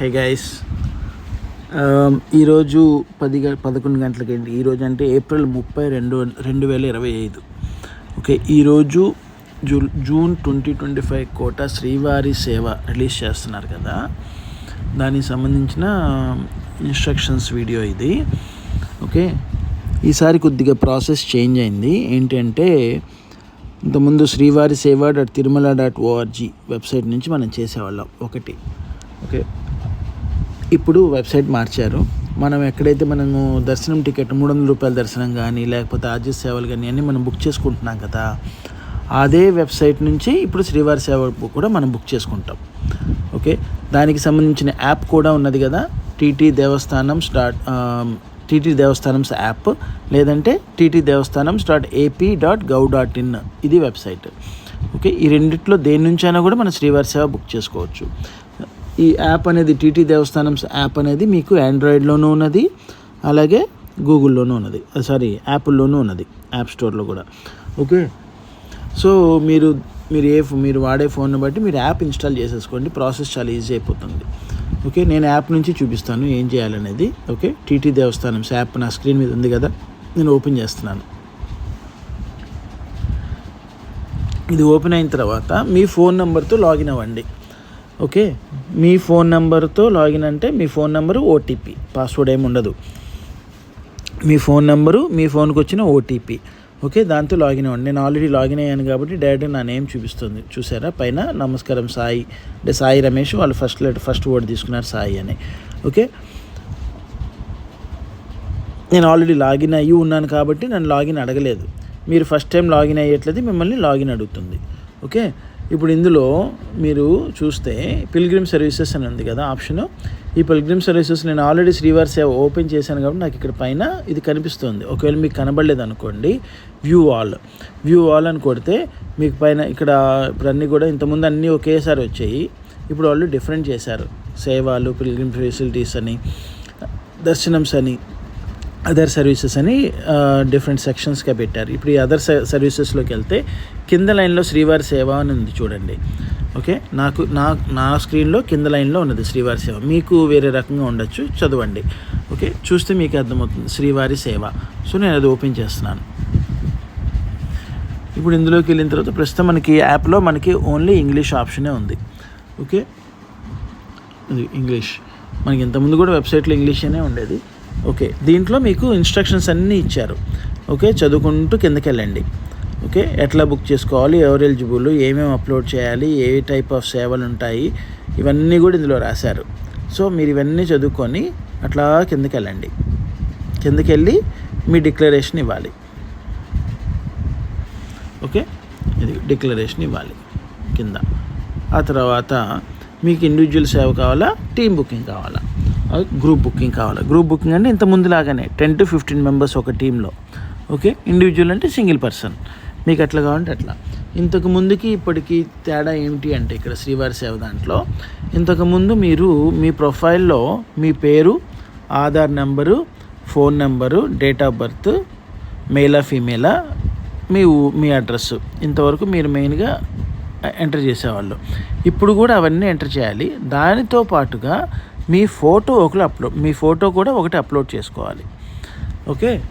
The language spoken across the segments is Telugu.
హే గైస్ um, ఈరోజు పది గ పదకొండు గంటలకి ఏంటి ఈరోజు అంటే ఏప్రిల్ ముప్పై రెండు రెండు వేల ఇరవై ఐదు. ఓకే ఈరోజు zoo June twenty twenty five quota Srivari Seva release చేస్తున్నారు కదా. దానికి సంబంధించిన ఇన్స్ట్రక్షన్స్ వీడియో ఇది. ఓకే ఈసారి కొద్దిగా ప్రాసెస్ చేంజ్ అయింది. ఏంటంటే ఇంతకుముందు Srivari Seva dot Tirumala dot org website నుంచి మనం చేసేవాళ్ళం ఒకటి. ఓకే ఇప్పుడు వెబ్సైట్ మార్చారు. మనం ఎక్కడైతే మనము దర్శనం టికెట్ మూడు వందల రూపాయల దర్శనం కానీ లేకపోతే ఆర్జీ సేవలు కానీ అన్నీ మనం బుక్ చేసుకుంటున్నాం కదా అదే వెబ్సైట్ నుంచి ఇప్పుడు శ్రీవారి సేవ కూడా మనం బుక్ చేసుకుంటాం. ఓకే? దానికి సంబంధించిన యాప్ కూడా ఉన్నది కదా TT Devasthanam start TT Devasthanams app లేదంటే TT Devasthanam dot AP dot gov dot in. ఇది వెబ్సైట్. ఓకే? ఈ రెండిట్లో దేని నుంచైనా కూడా మన శ్రీవారి సేవ బుక్ చేసుకోవచ్చు. ఈ యాప్ అనేది టీటీ దేవస్థానం యాప్ అనేది మీకు ఆండ్రాయిడ్లోనూ ఉన్నది అలాగే గూగుల్లోనూ ఉన్నది. సారీ యాప్లోనూ ఉన్నది యాప్ స్టోర్లో కూడా. ఓకే? సో మీరు మీరు ఏ మీరు వాడే ఫోన్ను బట్టి మీరు యాప్ ఇన్స్టాల్ చేసేసుకోండి ప్రాసెస్ చాలా ఈజీ అయిపోతుంది. ఓకే? నేను యాప్ నుంచి చూపిస్తాను ఏం చేయాలనేది. ఓకే? టీటీ దేవస్థానం యాప్ నా స్క్రీన్ మీద ఉంది కదా నేను ఓపెన్ చేస్తున్నాను. ఇది ఓపెన్ అయిన తర్వాత మీ ఫోన్ నెంబర్తో లాగిన్ అవ్వండి. ఓకే? మీ ఫోన్ నెంబర్తో లాగిన్ అంటే మీ ఫోన్ నెంబరు ఓటీపీ పాస్వర్డ్ ఏమి ఉండదు. మీ ఫోన్ నెంబరు మీ ఫోన్కి వచ్చిన ఓటీపీ ఓకే? దాంతో లాగిన్ అవ్వండి. నేను ఆల్రెడీ లాగిన్ అయ్యాను కాబట్టి డైరెక్ట్ నా నేమ్ చూపిస్తుంది. చూసారా? పైన నమస్కారం సాయి. అంటే సాయి రమేష్ వాళ్ళు ఫస్ట్ లెటర్ ఫస్ట్ వర్డ్ తీసుకున్నారు సాయి అని. ఓకే? నేను ఆల్రెడీ లాగిన్ అయ్యి ఉన్నాను కాబట్టి నన్ను లాగిన్ అడగలేదు. మీరు ఫస్ట్ టైం లాగిన్ అయ్యేట్లది మిమ్మల్ని లాగిన్ అడుగుతుంది. ఓకే? ఇప్పుడు ఇందులో మీరు చూస్తే పిల్గ్రిమ్ సర్వీసెస్ అని ఉంది కదా ఆప్షను ఈ పిల్గ్రిమ్ సర్వీసెస్ నేను ఆల్రెడీ శ్రీవారి సేవ ఓపెన్ చేశాను కాబట్టి నాకు ఇక్కడ పైన ఇది కనిపిస్తుంది. ఒకవేళ మీకు కనబడలేదు అనుకోండి వ్యూ ఆల్ వ్యూ ఆల్ అని కొడితే మీకు పైన ఇక్కడ ఇప్పుడు అన్నీ కూడా ఇంతకుముందు అన్నీ ఒకేసారి వచ్చాయి. ఇప్పుడు వాళ్ళు డిఫరెంట్ చేశారు. సేవాలు పిల్గ్రిమ్ ఫెసిలిటీస్ అని దర్శనమ్స్ అని అదర్ సర్వీసెస్ అని డిఫరెంట్ సెక్షన్స్గా పెట్టారు. ఇప్పుడు ఈ అదర్ సర్వీసెస్లోకి వెళ్తే కింద లైన్లో శ్రీవారి సేవ అని ఉంది చూడండి. ఓకే? నాకు నా నా స్క్రీన్లో కింద లైన్లో ఉన్నది శ్రీవారి సేవ. మీకు వేరే రకంగా ఉండొచ్చు చదవండి. ఓకే? చూస్తే మీకు అర్థమవుతుంది శ్రీవారి సేవ. సో నేను అది ఓపెన్ చేస్తున్నాను. ఇప్పుడు ఇందులోకి వెళ్ళిన తర్వాత ప్రస్తుతం మనకి యాప్లో మనకి ఓన్లీ ఇంగ్లీష్ ఆప్షనే ఉంది. ఓకే? ఇంగ్లీష్ మనకి ఇంతకుముందు కూడా వెబ్సైట్లో ఇంగ్లీష్ అనే ఉండేది. ఓకే. దీంట్లో మీకు ఇన్స్ట్రక్షన్స్ అన్నీ ఇచ్చారు. ఓకే. చదువుకుంటూ కిందకి వెళ్ళండి ఓకే. ఎట్లా బుక్ చేసుకోవాలి? ఎవరు ఎలిజిబుల్? ఏమేమి అప్లోడ్ చేయాలి? ఏ టైప్ ఆఫ్ సేవలు ఉంటాయి? ఇవన్నీ కూడా ఇందులో రాశారు. సో మీరు ఇవన్నీ చదువుకొని అట్లా కిందకి వెళ్ళండి కిందకి వెళ్ళి మీ డిక్లరేషన్ ఇవ్వాలి. ఓకే. ఇది డిక్లరేషన్ ఇవ్వాలి కింద. ఆ తర్వాత మీకు ఇండివిజువల్ సేవ కావాలా? టీమ్ బుకింగ్ కావాలా? గ్రూప్ బుకింగ్ కావాలి. గ్రూప్ బుకింగ్ అంటే ఇంత ముందులాగానే టెన్ టు ఫిఫ్టీన్ మెంబర్స్ ఒక టీంలో ఓకే ఇండివిజువల్ అంటే సింగిల్ పర్సన్ మీకు ఎట్లా కావాలంటే అట్లా. ఇంతకు ముందుకి ఇప్పటికి తేడా ఏమిటి అంటే ఇక్కడ శ్రీవారి సేవ దాంట్లో ఇంతకుముందు మీరు మీ ప్రొఫైల్లో మీ పేరు Aadhaar number phone number date of birth మేలా ఫీమేలా మీ మీ అడ్రస్ ఇంతవరకు మీరు మెయిన్గా ఎంటర్ చేసేవాళ్ళు. ఇప్పుడు కూడా అవన్నీ ఎంటర్ చేయాలి. దానితో పాటుగా మీ ఫోటో ఒకటి అప్లోడ్ మీ ఫోటో కూడా ఒకటి అప్లోడ్ చేసుకోవాలి. ఓకే?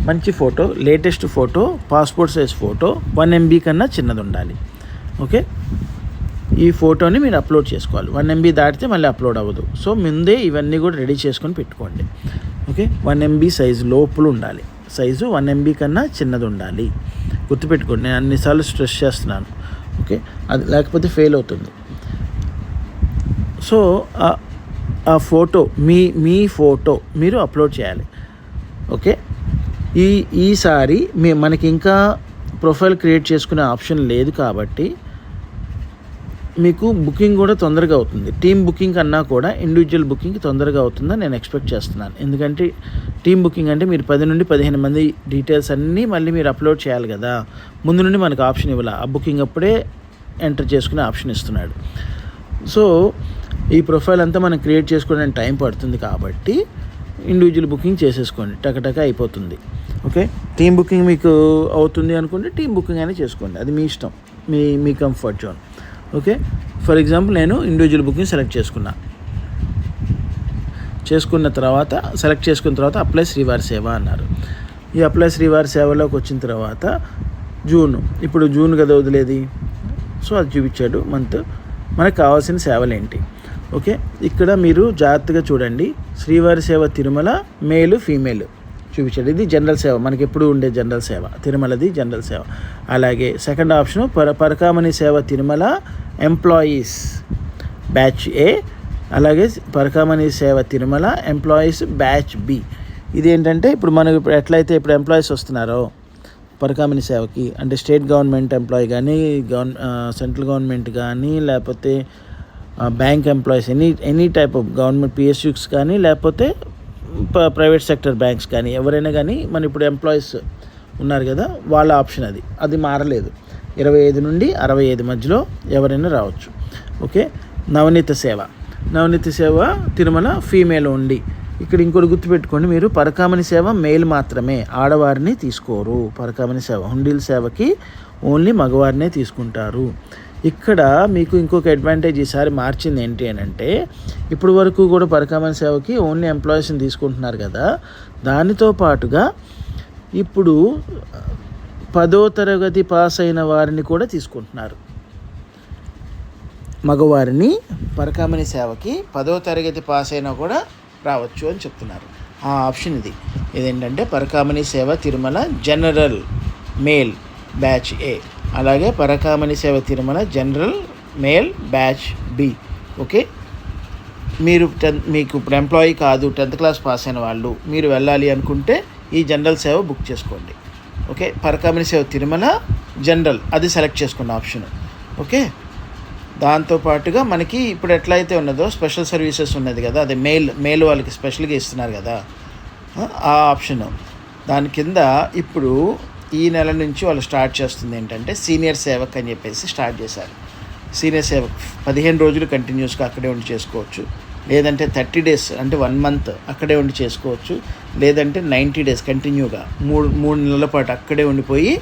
మంచి photo latest photo passport size photo one MB కన్నా చిన్నది ఉండాలి. ఓకే? ఈ ఫోటోని మీరు అప్లోడ్ చేసుకోవాలి. వన్ ఎంబీ దాటితే మళ్ళీ అప్లోడ్ అవ్వదు. సో ముందే ఇవన్నీ కూడా రెడీ చేసుకొని పెట్టుకోండి. ఓకే? వన్ ఎంబీ సైజు లోపల ఉండాలి. సైజు వన్ ఎంబీ కన్నా చిన్నది ఉండాలి. గుర్తుపెట్టుకోండి నేను అన్నిసార్లు స్ట్రెస్ చేస్తున్నాను. ఓకే? అది లేకపోతే ఫెయిల్ అవుతుంది. సో ఆ ఫోటో మీ మీ ఫోటో మీరు అప్లోడ్ చేయాలి. ఓకే? ఈ ఈసారి మీ మనకి ఇంకా ప్రొఫైల్ క్రియేట్ చేసుకునే ఆప్షన్ లేదు కాబట్టి మీకు బుకింగ్ కూడా తొందరగా అవుతుంది. టీమ్ బుకింగ్ కన్నా కూడా ఇండివిజువల్ బుకింగ్ తొందరగా అవుతుందని నేను ఎక్స్పెక్ట్ చేస్తున్నాను. ఎందుకంటే టీమ్ బుకింగ్ అంటే మీరు పది నుండి పదిహేను మంది డీటెయిల్స్ అన్నీ మళ్ళీ మీరు అప్లోడ్ చేయాలి కదా. ముందు నుండి మనకు ఆప్షన్ ఇవ్వాలి. ఆ బుకింగ్ అప్పుడే ఎంటర్ చేసుకునే ఆప్షన్ ఇస్తున్నాడు. సో ఈ ప్రొఫైల్ అంతా మనం క్రియేట్ చేసుకోవడానికి టైం పడుతుంది కాబట్టి ఇండివిజువల్ బుకింగ్ చేసేసుకోండి. టకటక అయిపోతుంది. ఓకే? టీమ్ బుకింగ్ మీకు అవుతుంది అనుకుంటే టీమ్ బుకింగ్ అనేది చేసుకోండి. అది మీ ఇష్టం. మీ మీ comfort zone okay? For example నేను ఇండివిజువల్ బుకింగ్ సెలెక్ట్ చేసుకున్నా. చేసుకున్న తర్వాత సెలెక్ట్ చేసుకున్న తర్వాత అప్లై శ్రీవారి సేవ అన్నారు. ఈ అప్లై శ్రీవారి సేవలోకి వచ్చిన తర్వాత జూన్ ఇప్పుడు జూన్ కదా వదిలేది? సో అది చూపించాడు. మంత్ మనకు కావాల్సిన సేవలు ఏంటి ఓకే? ఇక్కడ మీరు జాగ్రత్తగా చూడండి. శ్రీవారి సేవ తిరుమల మేలు ఫీమేల్ చూపించాడు. ఇది జనరల్ సేవ. మనకి ఎప్పుడు ఉండే జనరల్ సేవ. తిరుమలది జనరల్ సేవ. అలాగే సెకండ్ ఆప్షన్ పర Parakamani Seva Tirumala employees batch A. అలాగే Parakamani Seva Tirumala employees batch B. ఇది ఏంటంటే ఇప్పుడు మనకు ఇప్పుడు ఎట్లయితే ఇప్పుడు ఎంప్లాయీస్ వస్తున్నారో పరకామణి సేవకి అంటే స్టేట్ గవర్నమెంట్ ఎంప్లాయీ కానీ గవర్న సెంట్రల్ గవర్నమెంట్ కానీ లేకపోతే bank employees any any type of government PSUs కానీ లేకపోతే ప్రైవేట్ సెక్టర్ బ్యాంక్స్ కానీ ఎవరైనా కానీ మన ఇప్పుడు ఎంప్లాయీస్ ఉన్నారు కదా వాళ్ళ ఆప్షన్ అది. అది మారలేదు. ఇరవై ఐదు నుండి అరవై ఐదు మధ్యలో ఎవరైనా రావచ్చు. ఓకే నవనీత సేవ. నవనీత సేవ తిరుమల ఫీమేల్ ఉండి ఇక్కడ ఇంకోటి గుర్తుపెట్టుకోండి మీరు పరకామణి సేవ మేల్ మాత్రమే. ఆడవారిని తీసుకోరు. పరకామణి సేవ. హుండీల సేవకి ఓన్లీ మగవారినే తీసుకుంటారు. ఇక్కడ మీకు ఇంకొక అడ్వాంటేజ్ ఈసారి మార్చింది ఏంటి అని అంటే ఇప్పుడు వరకు కూడా పరకామణి సేవకి ఓన్లీ ఎంప్లాయీస్ని తీసుకుంటున్నారు కదా. దానితో పాటుగా ఇప్పుడు పదో తరగతి పాస్ అయిన వారిని కూడా తీసుకుంటున్నారు. మగవారిని పరకామణి సేవకి పదో తరగతి పాస్ అయినా కూడా రావచ్చు అని చెప్తున్నారు. ఆ ఆప్షన్ ఇది. ఇదేంటంటే Parakamani Seva Tirumala general male batch A అలాగే Parakamani Seva Tirumala general male batch B. Okay? మీరు టెన్త్ మీకు ఇప్పుడు ఎంప్లాయీ కాదు టెన్త్ క్లాస్ పాస్ అయిన వాళ్ళు మీరు వెళ్ళాలి అనుకుంటే ఈ జనరల్ సేవ బుక్ చేసుకోండి. ఓకే? పరకామణి సేవ తిరుమల జనరల్ అది సెలెక్ట్ చేసుకున్న ఆప్షన్. ఓకే? దాంతోపాటుగా మనకి ఇప్పుడు ఎట్లయితే ఉన్నదో స్పెషల్ సర్వీసెస్ ఉన్నది కదా అదే మెయిల్ మెయిల్ వాళ్ళకి స్పెషల్గా ఇస్తున్నారు కదా ఆ ఆప్షన్. దాని కింద ఇప్పుడు ఈ నెల నుంచి వాళ్ళు స్టార్ట్ చేస్తుంది ఏంటంటే సీనియర్ సేవక్ అని చెప్పేసి స్టార్ట్ చేశారు. సీనియర్ సేవక్ పదిహేను రోజులు కంటిన్యూస్గా అక్కడే ఉండి చేసుకోవచ్చు. లేదంటే థర్టీ డేస్ అంటే వన్ మంత్ అక్కడే ఉండి చేసుకోవచ్చు. లేదంటే నైంటీ డేస్ కంటిన్యూగా మూడు మూడు నెలల పాటు అక్కడే ఉండిపోయి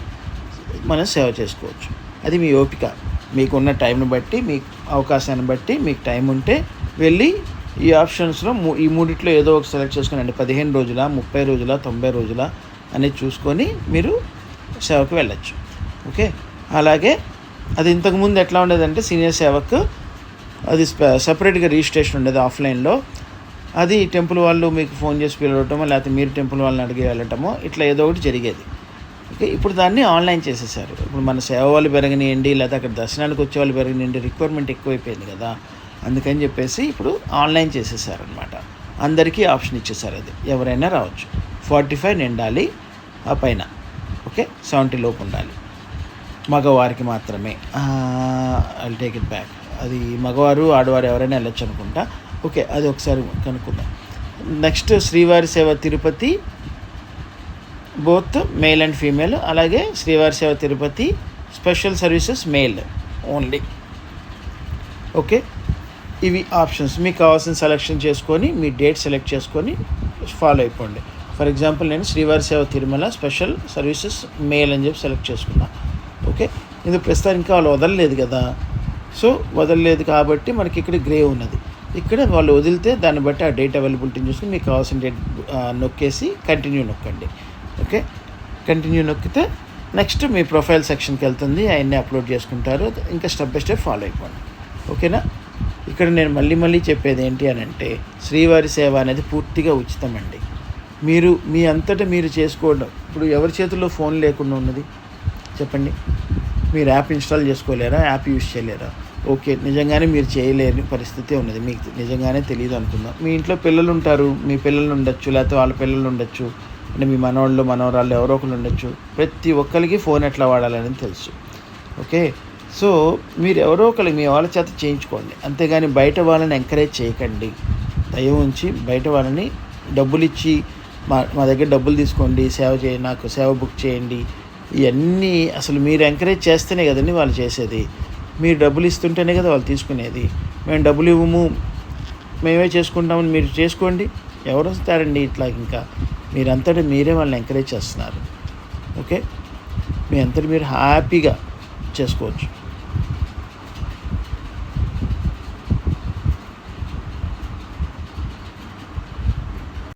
మనం సేవ చేసుకోవచ్చు. అది మీ ఓపిక. మీకున్న టైంని బట్టి మీ అవకాశాన్ని బట్టి మీకు టైం ఉంటే వెళ్ళి ఈ ఆప్షన్స్లో ఈ మూడిట్లో ఏదో ఒక సెలెక్ట్ చేసుకుని పదిహేను రోజుల ముప్పై రోజుల తొంభై రోజుల అనేది చూసుకొని మీరు సేవకు వెళ్ళచ్చు. ఓకే? అలాగే అది ఇంతకుముందు ఎట్లా ఉండేదంటే సీనియర్ సేవకు అది సపరేట్గా రిజిస్ట్రేషన్ ఉండేది ఆఫ్లైన్లో. అది టెంపుల్ వాళ్ళు మీకు ఫోన్ చేసి పిలవటమో లేకపోతే మీరు టెంపుల్ వాళ్ళని అడిగి వెళ్ళటమో ఇట్లా ఏదో ఒకటి జరిగేది. ఓకే? ఇప్పుడు దాన్ని ఆన్లైన్ చేసేసారు. ఇప్పుడు మన సేవ వాళ్ళు పెరగనియండి లేకపోతే అక్కడ దర్శనానికి వచ్చే వాళ్ళు పెరగనియండి రిక్వైర్మెంట్ ఎక్కువైపోయింది కదా. అందుకని చెప్పేసి ఇప్పుడు ఆన్లైన్ చేసేసారు అనమాట అందరికీ ఆప్షన్ ఇచ్చేసారు అది. ఎవరైనా రావచ్చు. ఫార్టీ ఫైవ్ నిండాలి. ఆ పైన. ఓకే? సెవెంటీ లోపు ఉండాలి. మగవారికి మాత్రమే. ఐ టేక్ ఇట్ బ్యాక్ అది మగవారు ఆడవారు ఎవరైనా వెళ్ళొచ్చు అనుకుంటా. ఓకే అది ఒకసారి కనుక్కుందాం. Next Srivari Seva Tirupati. Both male and female అలాగే Srivari Seva Tirupati. Special services male only okay? ఇవి ఆప్షన్స్ మీకు కావాల్సిన సెలెక్షన్ చేసుకొని మీ డేట్ సెలెక్ట్ చేసుకొని ఫాలో అయిపోండి. ఫర్ ఎగ్జాంపుల్ నేను శ్రీవారి సేవ తిరుమల స్పెషల్ సర్వీసెస్ మేల్ అని చెప్పి సెలెక్ట్ చేసుకున్నా. ఓకే? ఇది ప్రస్తుతం ఇంకా వాళ్ళు వదలలేదు కదా? సో వదలలేదు కాబట్టి మనకి ఇక్కడ గ్రే ఉన్నది. ఇక్కడ వాళ్ళు వదిలితే దాన్ని బట్టి ఆ డేట్ అవైలబిలిటీని చూసుకుని మీకు కావాల్సిన డేట్ నొక్కేసి కంటిన్యూ నొక్కండి. ఓకే? కంటిన్యూ నొక్కితే నెక్స్ట్ మీ ప్రొఫైల్ సెక్షన్కి వెళ్తుంది. అవన్నీ అప్లోడ్ చేసుకుంటారు. ఇంకా స్టెప్ బై స్టెప్ ఫాలో అయిపోండి. ఓకేనా? ఇక్కడ నేను మళ్ళీ మళ్ళీ చెప్పేది ఏంటి అని అంటే శ్రీవారి సేవ అనేది పూర్తిగా ఉచితం అండి మీరు మీ అంతటా మీరు చేసుకోవడం. ఇప్పుడు ఎవరి చేతుల్లో ఫోన్ లేకుండా ఉన్నది? చెప్పండి. మీరు యాప్ ఇన్స్టాల్ చేసుకోలేరా? యాప్ యూజ్ చేయలేరా? ఓకే నిజంగానే మీరు చేయలేని పరిస్థితి ఉన్నది. మీకు నిజంగానే తెలియదు అనుకుందాం. మీ ఇంట్లో పిల్లలు ఉంటారు. మీ పిల్లలు ఉండొచ్చు లేకపోతే వాళ్ళ పిల్లలు ఉండొచ్చు. అంటే మీ మనవాళ్ళు మనవరాళ్ళు ఎవరో ఒకరు ఉండొచ్చు. ప్రతి ఒక్కరికి ఫోన్ ఎట్లా వాడాలని తెలుసు. ఓకే? సో మీరు ఎవరో ఒకరు మీ వాళ్ళ చేత చేయించుకోండి. అంతేగాని బయట వాళ్ళని ఎంకరేజ్ చేయకండి. దయ ఉంచి బయట వాళ్ళని డబ్బులు ఇచ్చి మా మా దగ్గర డబ్బులు తీసుకోండి సేవ చేయండి నాకు సేవ బుక్ చేయండి. ఇవన్నీ అసలు మీరు ఎంకరేజ్ చేస్తేనే కదండి వాళ్ళు చేసేది. మీరు డబ్బులు ఇస్తుంటేనే కదా వాళ్ళు తీసుకునేది. మేము డబ్బులు ఇవ్వము మేమే చేసుకుంటామని మీరు చేసుకోండి. ఎవరు వస్తారండి ఇట్లా ఇంకా? మీరంతటి మీరే వాళ్ళని ఎంకరేజ్ చేస్తున్నారు. ఓకే? మీ అంతటి మీరు హ్యాపీగా చేసుకోవచ్చు.